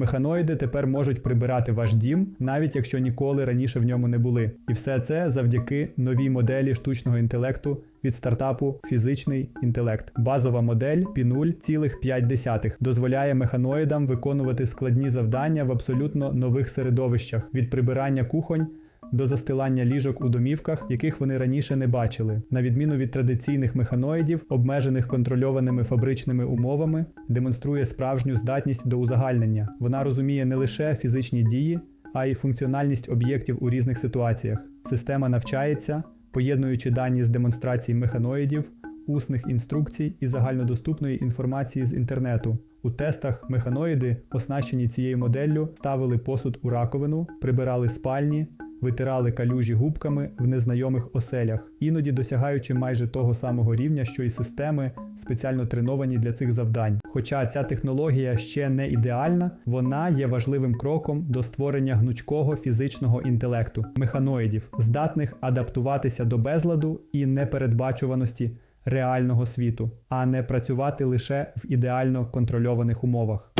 Механоїди тепер можуть прибирати ваш дім, навіть якщо ніколи раніше в ньому не були. І все це завдяки новій моделі штучного інтелекту від стартапу Фізичний інтелект. Базова модель P0,5 дозволяє механоїдам виконувати складні завдання в абсолютно нових середовищах від прибирання кухонь. До застилання ліжок у домівках, яких вони раніше не бачили, на відміну від традиційних механоїдів, обмежених контрольованими фабричними умовами, демонструє справжню здатність до узагальнення. Вона розуміє не лише фізичні дії, а й функціональність об'єктів у різних ситуаціях. Система навчається, поєднуючи дані з демонстрацій механоїдів, усних інструкцій і загальнодоступної інформації з інтернету. У тестах механоїди, оснащені цією моделлю, ставили посуд у раковину, прибирали спальні, витирали калюжі губками в незнайомих оселях, іноді досягаючи майже того самого рівня, що й системи, спеціально треновані для цих завдань. Хоча ця технологія ще не ідеальна, вона є важливим кроком до створення гнучкого фізичного інтелекту, механоїдів, здатних адаптуватися до безладу і непередбачуваності реального світу, а не працювати лише в ідеально контрольованих умовах.